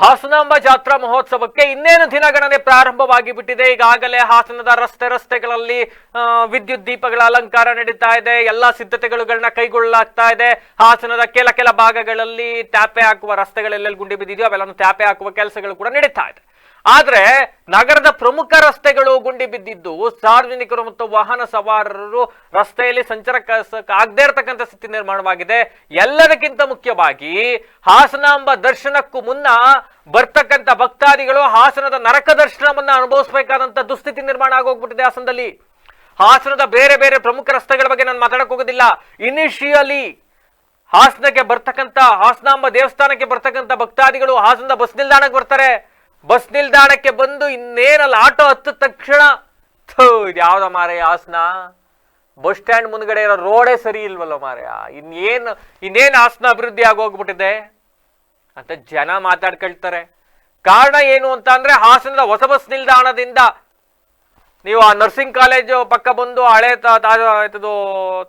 ಹಾಸನಾಂಬ ಜಾತ್ರಾ ಮಹೋತ್ಸವಕ್ಕೆ ಇನ್ನೇನು ದಿನಗಣನೆ ಪ್ರಾರಂಭವಾಗಿ ಬಿಟ್ಟಿದೆ ಈಗಾಗಲೇ ಹಾಸನದ ರಸ್ತೆ ರಸ್ತೆಗಳಲ್ಲಿ ವಿದ್ಯುತ್ ದೀಪಗಳ ಅಲಂಕಾರ ನಡೀತಾ ಇದೆ. ಎಲ್ಲಾ ಸಿದ್ಧತೆಗಳನ್ನ ಕೈಗೊಳ್ಳಲಾಗ್ತಾ ಇದೆ. ಹಾಸನದ ಕೆಲ ಕೆಲ ಭಾಗಗಳಲ್ಲಿ ತ್ಯಾಪೆ ಹಾಕುವ ರಸ್ತೆಗಳೆಲ್ಲೆಲ್ಲಿ ಗುಂಡಿ ಬಿದ್ದಿದೆಯೋ ಅವೆಲ್ಲ ತ್ಯಾಪೆ ಹಾಕುವ ಕೆಲಸಗಳು ಕೂಡ ನಡೀತಾ ಇದೆ. ಆದ್ರೆ ನಗರದ ಪ್ರಮುಖ ರಸ್ತೆಗಳು ಗುಂಡಿ ಬಿದ್ದಿದ್ದು, ಸಾರ್ವಜನಿಕರು ಮತ್ತು ವಾಹನ ಸವಾರರು ರಸ್ತೆಯಲ್ಲಿ ಸಂಚಾರ ಆಗದೇ ಇರತಕ್ಕಂಥ ಸ್ಥಿತಿ ನಿರ್ಮಾಣವಾಗಿದೆ. ಎಲ್ಲದಕ್ಕಿಂತ ಮುಖ್ಯವಾಗಿ ಹಾಸನಾಂಬ ದರ್ಶನಕ್ಕೂ ಮುನ್ನ ಬರ್ತಕ್ಕಂಥ ಭಕ್ತಾದಿಗಳು ಹಾಸನದ ನರಕ ದರ್ಶನವನ್ನ ಅನುಭವಿಸಬೇಕಾದಂತ ದುಸ್ಥಿತಿ ನಿರ್ಮಾಣ ಆಗೋಗ್ಬಿಟ್ಟಿದೆ ಹಾಸನದಲ್ಲಿ. ಹಾಸನದ ಬೇರೆ ಬೇರೆ ಪ್ರಮುಖ ರಸ್ತೆಗಳ ಬಗ್ಗೆ ನಾನು ಮಾತಾಡಕ್ ಹೋಗೋದಿಲ್ಲ. ಇನಿಷಿಯಲಿ ಹಾಸನಕ್ಕೆ ಬರ್ತಕ್ಕಂಥ, ಹಾಸನಾಂಬ ದೇವಸ್ಥಾನಕ್ಕೆ ಬರ್ತಕ್ಕಂಥ ಭಕ್ತಾದಿಗಳು ಹಾಸನದ ಬಸ್ ನಿಲ್ದಾಣಕ್ಕೆ ಬರ್ತಾರೆ. ಬಸ್ ನಿಲ್ದಾಣಕ್ಕೆ ಬಂದು ಇನ್ನೇನಲ್ಲ, ಆಟೋ ಹತ್ತ ತಕ್ಷಣ ಇದು ಯಾವ್ದ ಮಾರಯ್ಯ ಹಾಸನ? ಬಸ್ ಸ್ಟ್ಯಾಂಡ್ ಮುಂದ್ಗಡೆ ಇರೋ ರೋಡೇ ಸರಿ ಇಲ್ವಲ್ಲ ಮಾರಯ್ಯ? ಇನ್ನೇನು ಇನ್ನೇನು ಹಾಸನ ಅಭಿವೃದ್ಧಿ ಆಗೋಗ್ಬಿಟ್ಟಿದೆ? ಅಂತ ಜನ ಮಾತಾಡ್ಕೊಳ್ತಾರೆ. ಕಾರಣ ಏನು ಅಂತ ಅಂದ್ರೆ, ಹಾಸನದ ಹೊಸ ಬಸ್ ನಿಲ್ದಾಣದಿಂದ ನೀವು ಆ ನರ್ಸಿಂಗ್ ಕಾಲೇಜು ಪಕ್ಕ ಬಂದು ಹಳೆ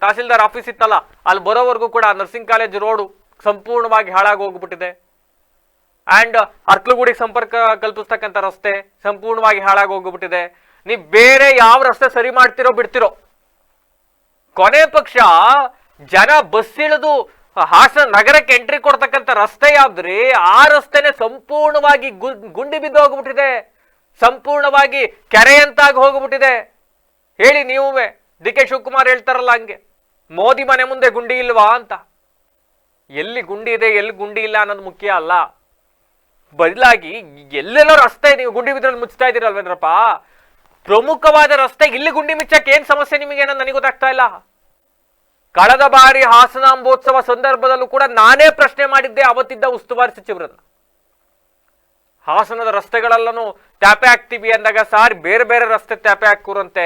ತಹಸೀಲ್ದಾರ್ ಆಫೀಸ್ ಇತ್ತಲ್ಲ, ಅಲ್ಲಿ ಬರೋವರೆಗೂ ಕೂಡ ನರ್ಸಿಂಗ್ ಕಾಲೇಜ್ ರೋಡು ಸಂಪೂರ್ಣವಾಗಿ ಹಾಳಾಗಿ ಹೋಗ್ಬಿಟ್ಟಿದೆ ಅಂಡ್ ಅರ್ಕಲಗೂಡಿಗೆ ಸಂಪರ್ಕ ಕಲ್ಪಿಸ್ತಕ್ಕಂಥ ರಸ್ತೆ ಸಂಪೂರ್ಣವಾಗಿ ಹಾಳಾಗಿ ಹೋಗ್ಬಿಟ್ಟಿದೆ. ನೀವು ಬೇರೆ ಯಾವ ರಸ್ತೆ ಸರಿ ಮಾಡ್ತಿರೋ ಬಿಡ್ತಿರೋ. ಕೊನೆ ಪಕ್ಷ ಜನ ಬಸ್ ಇಳಿದು ಹಾಸನ ನಗರಕ್ಕೆ ಎಂಟ್ರಿ ಕೊಡ್ತಕ್ಕಂಥ ರಸ್ತೆ ಯಾವ್ದ್ರಿ? ಆ ರಸ್ತೆನೆ ಸಂಪೂರ್ಣವಾಗಿ ಗುಂಡಿ ಬಿದ್ದು ಹೋಗ್ಬಿಟ್ಟಿದೆ. ಸಂಪೂರ್ಣವಾಗಿ ಕೆರೆಯಂತಾಗಿ ಹೋಗ್ಬಿಟ್ಟಿದೆ. ಹೇಳಿ ನೀವು ಡಿ ಕೆ ಶಿವಕುಮಾರ್ ಹೇಳ್ತಾರಲ್ಲ ಹಂಗೆ, ಮೋದಿ ಮನೆ ಮುಂದೆ ಗುಂಡಿ ಇಲ್ವಾ ಅಂತ. ಎಲ್ಲಿ ಗುಂಡಿ ಇದೆ, ಎಲ್ಲಿ ಗುಂಡಿ ಇಲ್ಲ ಅನ್ನೋದು ಮುಖ್ಯ ಅಲ್ಲ. ಬದಲಾಗಿ ಎಲ್ಲೆಲ್ಲೋ ರಸ್ತೆ ನೀವು ಗುಂಡಿ ಬಿದ್ರಲ್ಲಿ ಮುಚ್ತಾ ಇದ್ದೀರಲ್ವೇಂದ್ರಪ್ಪ ಪ್ರಮುಖವಾದ ರಸ್ತೆ ಇಲ್ಲಿ ಗುಂಡಿ ಮುಚ್ಚಕ್ಕೆ ಏನ್ ಸಮಸ್ಯೆ ನಿಮಗೆ ಏನೋ ನನಗೆ ಗೊತ್ತಾಗ್ತಾ ಇಲ್ಲ. ಕಳೆದ ಬಾರಿ ಹಾಸನಾಂಬೋತ್ಸವ ಸಂದರ್ಭದಲ್ಲೂ ಕೂಡ ನಾನೇ ಪ್ರಶ್ನೆ ಮಾಡಿದ್ದೆ ಅವತ್ತಿದ್ದ ಉಸ್ತುವಾರಿ ಸಚಿವರನ್ನ. ಹಾಸನದ ರಸ್ತೆಗಳೆಲ್ಲನೂ ತ್ಯಾಪೆ ಹಾಕ್ತೀವಿ ಅಂದಾಗ ಸಾರ್ ಬೇರೆ ಬೇರೆ ರಸ್ತೆ ತ್ಯಾಪೆ ಹಾಕುವಂತೆ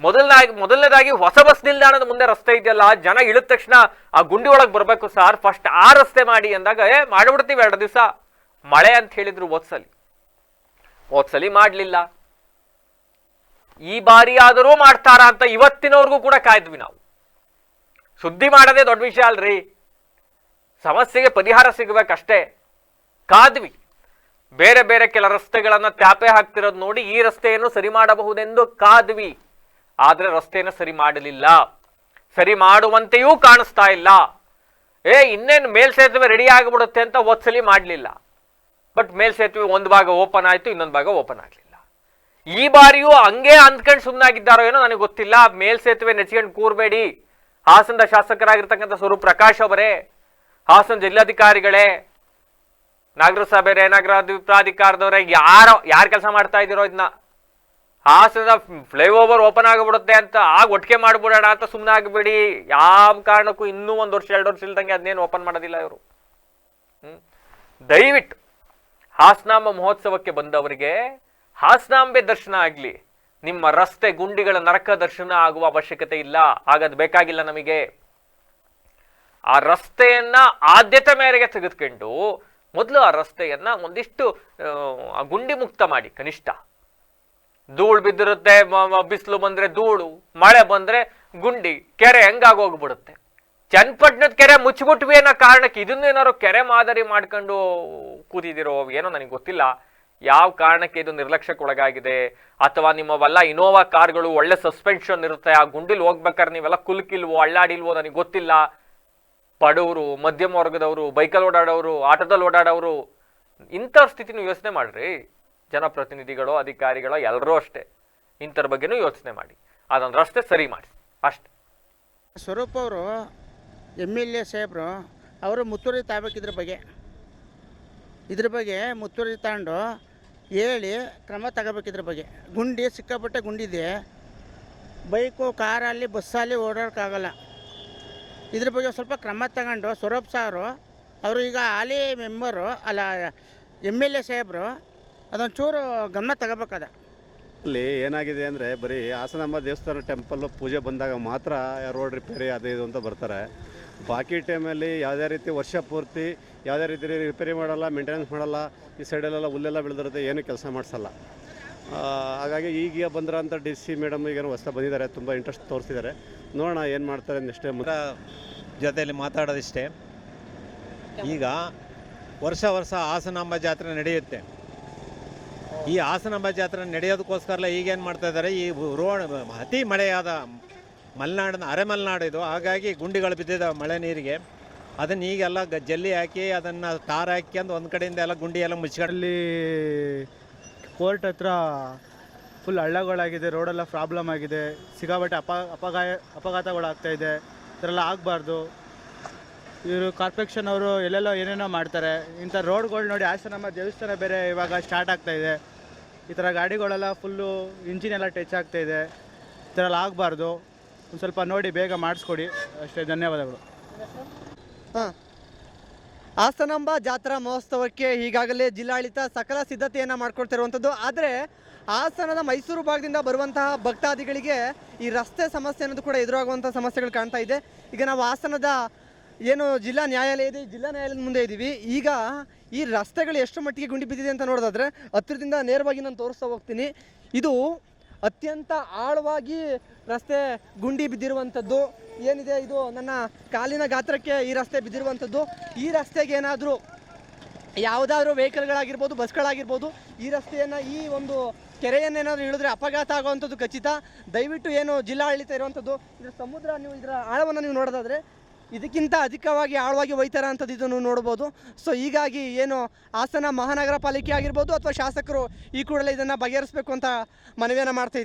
ಮೊದಲನಾಗಿ ಮೊದಲನೇದಾಗಿ ಹೊಸ ಬಸ್ ನಿಲ್ದಾಣದ ಮುಂದೆ ರಸ್ತೆ ಇದೆಯಲ್ಲ, ಜನ ಇಳಿದ ತಕ್ಷಣ ಆ ಗುಂಡಿ ಒಳಗೆ ಬರಬೇಕು ಸರ್. ಫಸ್ಟ್ ಆ ರಸ್ತೆ ಮಾಡಿ ಅಂದಾಗ, ಏ, ಮಾಡಿಬಿಡ್ತೀವಿ ಎರಡು ದಿವಸ. ಮಳೆ ಅಂತ ಹೇಳಿದ್ರು ಓದ್ಸಲಿ ಓದ್ಸಲಿ ಮಾಡಲಿಲ್ಲ. ಈ ಬಾರಿ ಆದರೂ ಮಾಡ್ತಾರಾ ಅಂತ ಇವತ್ತಿನವ್ರಿಗೂ ಕೂಡ ಕಾಯ್ದ್ವಿ ನಾವು. ಸುದ್ದಿ ಮಾಡದೆ ದೊಡ್ಡ ವಿಷಯ ಅಲ್ರಿ. ಸಮಸ್ಯೆಗೆ ಪರಿಹಾರ ಸಿಗಬೇಕಷ್ಟೇ. ಕಾದ್ವಿ. ಬೇರೆ ಬೇರೆ ಕೆಲ ರಸ್ತೆಗಳನ್ನು ತ್ಯಾಪೆ ಹಾಕ್ತಿರೋದು ನೋಡಿ ಈ ರಸ್ತೆಯನ್ನು ಸರಿ ಮಾಡಬಹುದೆಂದು ಕಾದ್ವಿ. ಆದರೆ ರಸ್ತೆಯನ್ನು ಸರಿ ಮಾಡಲಿಲ್ಲ. ಸರಿ ಮಾಡುವಂತೆಯೂ ಕಾಣಿಸ್ತಾ ಇಲ್ಲ. ಏ, ಇನ್ನೇನು ಮೇಲ್ಸೇತುವೆ ರೆಡಿ ಆಗಿಬಿಡುತ್ತೆ ಅಂತ ಒತ್ಸಲಿ ಮಾಡಲಿಲ್ಲ. ಬಟ್ ಮೇಲ್ಸೇತುವೆ ಒಂದು ಭಾಗ ಓಪನ್ ಆಯಿತು, ಇನ್ನೊಂದು ಭಾಗ ಓಪನ್ ಆಗಲಿಲ್ಲ. ಈ ಬಾರಿಯೂ ಹಂಗೆ ಅಂದ್ಕೊಂಡು ಸುಮ್ಮನಾಗಿದ್ದಾರೋ ಏನೋ ನನಗೆ ಗೊತ್ತಿಲ್ಲ. ಮೇಲ್ಸೇತುವೆ ನೆಚ್ಕೊಂಡು ಕೂರಬೇಡಿ. ಹಾಸನದ ಶಾಸಕರಾಗಿರ್ತಕ್ಕಂಥ ಸ್ವರೂಪ್ ಪ್ರಕಾಶ್ ಅವರೇ, ಹಾಸನ ಜಿಲ್ಲಾಧಿಕಾರಿಗಳೇ, ನಗರ ಪ್ರಾಧಿಕಾರದವರೇ ಯಾರೋ, ಯಾರು ಕೆಲಸ ಮಾಡ್ತಾ ಇದ್ದೀರೋ ಇದನ್ನ ಹಾಸನದ ಫ್ಲೈಓವರ್ ಓಪನ್ ಆಗಿಬಿಡುತ್ತೆ ಅಂತ ಆಗ ಒಟ್ಟಿಗೆ ಮಾಡಿಬಿಡೋಣ ಅಂತ ಸುಮ್ಮನೆ ಆಗಿಬಿಡಿ ಯಾವ ಕಾರಣಕ್ಕೂ ಇನ್ನೂ ಒಂದು ವರ್ಷ, ಎರಡು ವರ್ಷ ಇಲ್ದಂಗೆ ಅದನ್ನೇನು ಓಪನ್ ಮಾಡೋದಿಲ್ಲ ಇವರು. ದಯವಿಟ್ಟು ಹಾಸನಾಂಬ ಮಹೋತ್ಸವಕ್ಕೆ ಬಂದವರಿಗೆ ಹಾಸನಾಂಬೆ ದರ್ಶನ ಆಗಲಿ. ನಿಮ್ಮ ರಸ್ತೆ ಗುಂಡಿಗಳ ನರಕ ದರ್ಶನ ಆಗುವ ಅವಶ್ಯಕತೆ ಇಲ್ಲ. ಹಾಗದು ಬೇಕಾಗಿಲ್ಲ ನಮಗೆ. ಆ ರಸ್ತೆಯನ್ನ ಆದ್ಯತೆ ಮೇರೆಗೆ ತೆಗೆದುಕೊಂಡು ಮೊದಲು ಆ ರಸ್ತೆಯನ್ನ ಒಂದಿಷ್ಟು ಗುಂಡಿ ಮುಕ್ತ ಮಾಡಿ, ಕನಿಷ್ಠ. ಧೂಳು ಬಿದ್ದಿರುತ್ತೆ ಬಿಸಿಲು ಬಂದ್ರೆ ಧೂಳು, ಮಳೆ ಬಂದ್ರೆ ಗುಂಡಿ, ಕೆರೆ ಹೆಂಗಾಗೋಗ್ಬಿಡುತ್ತೆ ಚನ್ನಪಟ್ಟಣದ ಕೆರೆ ಮುಚ್ಚಿಬಿಟ್ವಿ ಅನ್ನೋ ಕಾರಣಕ್ಕೆ ಇದನ್ನೇನಾದ್ರು ಕೆರೆ ಮಾದರಿ ಮಾಡ್ಕೊಂಡು ಕೂತಿದಿರೋ ಏನೋ ನನಗೆ ಗೊತ್ತಿಲ್ಲ. ಯಾವ ಕಾರಣಕ್ಕೆ ಇದು ನಿರ್ಲಕ್ಷ್ಯಕ್ಕೊಳಗಾಗಿದೆ ಅಥವಾ ನಿಮ್ಮವೆಲ್ಲ ಇನೋವಾ ಕಾರ್ಗಳು ಒಳ್ಳೆ ಸಸ್ಪೆನ್ಷನ್ ಇರುತ್ತೆ, ಆ ಗುಂಡಿಲ್ ಹೋಗ್ಬೇಕಾದ್ರೆ ನೀವೆಲ್ಲ ಕುಲ್ಕಿಲ್ವೋ, ಅಳ್ಳಾಡಿಲ್ವೋ ನನಗೆ ಗೊತ್ತಿಲ್ಲ. ಬಡವರು, ಮಧ್ಯಮ ವರ್ಗದವರು, ಬೈಕಲ್ಲಿ ಓಡಾಡೋರು, ಆಟೋದಲ್ಲಿ ಓಡಾಡೋರು, ಇಂಥ ಸ್ಥಿತಿನೂ ಯೋಚನೆ ಮಾಡ್ರಿ. ಜನಪ್ರತಿನಿಧಿಗಳು, ಅಧಿಕಾರಿಗಳು ಎಲ್ಲರೂ ಅಷ್ಟೇ. ಇಂಥರ ಬಗ್ಗೆನೂ ಯೋಚನೆ ಮಾಡಿ. ಅದೊಂದು ರಸ್ತೆ ಸರಿ ಮಾಡಿ. ಅಷ್ಟೇ. ಸ್ವರೂಪ್ ಅವರು ಎಂ ಎಲ್ ಎ ಸಾಹೇಬರು, ಅವರು ಮುತ್ತುವರಿ ತಾಬೇಕು ಇದ್ರ ಬಗ್ಗೆ. ಇದ್ರ ಬಗ್ಗೆ ಮುತ್ತುವರಿ ತಗೊಂಡು ಹೇಳಿ ಕ್ರಮ ತಗೋಬೇಕು ಇದ್ರ ಬಗ್ಗೆ. ಗುಂಡಿ ಸಿಕ್ಕಾಪಟ್ಟೆ ಗುಂಡಿದೆ ಬೈಕು ಕಾರಲ್ಲಿ ಬಸ್ಸಲ್ಲಿ ಓಡಾಡೋಕ್ಕಾಗಲ್ಲ ಇದ್ರ ಬಗ್ಗೆ ಸ್ವಲ್ಪ ಕ್ರಮ ತಗೊಂಡು ಸ್ವರೂಪ್ ಸಾರು, ಅವರು ಈಗ ಹಾಲಿ ಮೆಂಬರು, ಅಲ್ಲ, ಎಂ ಎಲ್ ಎ ಸಾಹೇಬರು, ಅದೊಂಚೂರು ಗಮನ ತಗೋಬೇಕದ. ಅಲ್ಲಿ ಏನಾಗಿದೆ ಅಂದರೆ ಬರೀ ಹಾಸನಮ್ಮ ದೇವಸ್ಥಾನ ಟೆಂಪಲ್ಲು ಪೂಜೆ ಬಂದಾಗ ಮಾತ್ರ ರೋಡ್ ರಿಪೇರಿ ಅದು ಇದು ಅಂತ ಬರ್ತಾರೆ. ಬಾಕಿ ಟೈಮಲ್ಲಿ ಯಾವುದೇ ರೀತಿ ವರ್ಷ ಪೂರ್ತಿ ಯಾವುದೇ ರೀತಿ ರಿಪೇರಿ ಮಾಡಲ್ಲ ಮೇಂಟೆನೆನ್ಸ್ ಮಾಡಲ್ಲ, ಈ ಸೈಡಲ್ಲೆಲ್ಲ ಹುಲ್ಲೆಲ್ಲ ಬೆಳೆದಿರುತ್ತೆ, ಏನು ಕೆಲಸ ಮಾಡಿಸಲ್ಲ. ಹಾಗಾಗಿ ಈಗ ಬಂದಿರೋಂಥ ಡಿ ಸಿ ಮೇಡಮ್ ಈಗ ಹೊಸ ಬಂದಿದ್ದಾರೆ, ತುಂಬ ಇಂಟ್ರೆಸ್ಟ್ ತೋರಿಸಿದ್ದಾರೆ. ನೋಡೋಣ ಏನು ಮಾಡ್ತಾರೆ ನೆಕ್ಸ್ಟ್ ಮುಖ ಜೊತೆಯಲ್ಲಿ ಮಾತಾಡೋದಿಷ್ಟೇ. ಈಗ ವರ್ಷ ವರ್ಷ ಹಾಸನಾಂಬ ಜಾತ್ರೆ ನಡೆಯುತ್ತೆ. ಈ ಹಾಸನಾಂಬ ಜಾತ್ರೆ ನಡೆಯೋದಕ್ಕೋಸ್ಕರಲ್ಲ ಈಗೇನು ಮಾಡ್ತಾ ಇದ್ದಾರೆ, ಈ ರೋಡ್ ಅತಿ ಮಳೆಯಾದ ಮಲೆನಾಡಿನ ಅರೆ ಮಲೆನಾಡು ಇದು. ಹಾಗಾಗಿ ಗುಂಡಿಗಳು ಬಿದ್ದಿದ್ದಾವೆ ಮಳೆ ನೀರಿಗೆ. ಅದನ್ನು ಈಗೆಲ್ಲ ಗ ಜಲ್ಲಿ ಹಾಕಿ ಅದನ್ನು ತಾರ ಹಾಕ್ಯಂದು ಒಂದು ಕಡೆಯಿಂದ ಎಲ್ಲ ಗುಂಡಿ ಎಲ್ಲ ಮುಚ್ಕೊಂಡು ಕೋರ್ಟ್ ಹತ್ರ ಫುಲ್ ಹಳ್ಳಗಳಾಗಿದೆ, ರೋಡೆಲ್ಲ ಪ್ರಾಬ್ಲಮ್ ಆಗಿದೆ ಸಿಗಾಬಟ್ಟೆ ಅಪ ಅಪಘಾಯ ಅಪಘಾತಗಳಾಗ್ತಾ ಇದೆ, ಈ ಥರ ಎಲ್ಲ ಆಗಬಾರ್ದು. ಇವರು ಕಾರ್ಪೊರೇಷನ್ ಅವರು ಎಲ್ಲೆಲ್ಲೋ ಏನೇನೋ ಮಾಡ್ತಾರೆ. ಇಂಥ ರೋಡ್ಗಳು ನೋಡಿ ಹಾಸನಮ್ಮ ದೇವಸ್ಥಾನ ಬೇರೆ ಇವಾಗ ಸ್ಟಾರ್ಟ್ ಆಗ್ತಾ ಇದೆ. ಈ ಥರ ಗಾಡಿಗಳೆಲ್ಲ ಫುಲ್ಲು ಇಂಜಿನ್ ಎಲ್ಲ ಟಚ್ ಆಗ್ತಾ ಇದೆ. ಈ ಥರ ಎಲ್ಲ ಆಗಬಾರ್ದು. ಒಂದು ಸ್ವಲ್ಪ ನೋಡಿ, ಬೇಗ ಮಾಡಿಸ್ಕೊಡಿ. ಅಷ್ಟೇ, ಧನ್ಯವಾದಗಳು. ಹಾಂ. ಹಾಸನಾಂಬ ಜಾತ್ರಾ ಮಹೋತ್ಸವಕ್ಕೆ ಈಗಾಗಲೇ ಜಿಲ್ಲಾಡಳಿತ ಸಕಲ ಸಿದ್ಧತೆಯನ್ನು ಮಾಡ್ಕೊಳ್ತಿರುವಂಥದ್ದು ಆದರೆ, ಹಾಸನದ ಮೈಸೂರು ಭಾಗದಿಂದ ಬರುವಂತಹ ಭಕ್ತಾದಿಗಳಿಗೆ ಈ ರಸ್ತೆ ಸಮಸ್ಯೆ ಅನ್ನೋದು ಕೂಡ ಎದುರಾಗುವಂಥ ಸಮಸ್ಯೆಗಳು ಕಾಣ್ತಾ ಇದೆ. ಈಗ ನಾವು ಹಾಸನದ ಏನು ಜಿಲ್ಲಾ ನ್ಯಾಯಾಲಯ ಇದೆ ಜಿಲ್ಲಾ ನ್ಯಾಯಾಲಯದ ಮುಂದೆ ಇದ್ದೀವಿ ಈಗ ಈ ರಸ್ತೆಗಳು ಎಷ್ಟು ಮಟ್ಟಿಗೆ ಗುಂಡಿ ಬಿದ್ದಿದೆ ಅಂತ ನೋಡೋದಾದರೆ, ಹತ್ತಿರದಿಂದ ನೇರವಾಗಿ ನಾನು ತೋರಿಸ್ತಾ ಹೋಗ್ತೀನಿ. ಇದು ಅತ್ಯಂತ ಆಳವಾಗಿ ರಸ್ತೆ ಗುಂಡಿ ಬಿದ್ದಿರುವಂಥದ್ದು. ಏನಿದೆ ಇದು ನನ್ನ ಕಾಲಿನ ಗಾತ್ರಕ್ಕೆ ಈ ರಸ್ತೆ ಬಿದ್ದಿರುವಂಥದ್ದು. ಈ ರಸ್ತೆಗೆ ಏನಾದರೂ ಯಾವುದಾದ್ರೂ ವೆಹಿಕಲ್ಗಳಾಗಿರ್ಬೋದು, ಬಸ್ಗಳಾಗಿರ್ಬೋದು, ಈ ರಸ್ತೆಯನ್ನು ಈ ಒಂದು ಕೆರೆಯನ್ನೇನಾದರೂ ಇಳಿದ್ರೆ ಅಪಘಾತ ಆಗುವಂಥದ್ದು ಖಚಿತ. ದಯವಿಟ್ಟು ಏನು ಜಿಲ್ಲಾಡಳಿತ ಇರುವಂಥದ್ದು, ಇದರ ಸಮುದ್ರ ನೀವು ಇದರ ಆಳವನ್ನು ನೀವು ನೋಡೋದಾದರೆ ಇದಕ್ಕಿಂತ ಅಧಿಕವಾಗಿ ಆಳವಾಗಿ ಒಯ್ತಾರ ಅಂಥದ್ದು ಇದನ್ನು ನೋಡ್ಬೋದು. ಸೊ ಹೀಗಾಗಿ ಏನು ಹಾಸನ ಮಹಾನಗರ ಪಾಲಿಕೆ ಆಗಿರ್ಬೋದು ಅಥವಾ ಶಾಸಕರು ಈ ಕೂಡಲೇ ಇದನ್ನು ಬಗೆಹರಿಸಬೇಕು ಅಂತ ಮನವಿಯನ್ನು ಮಾಡ್ತಾ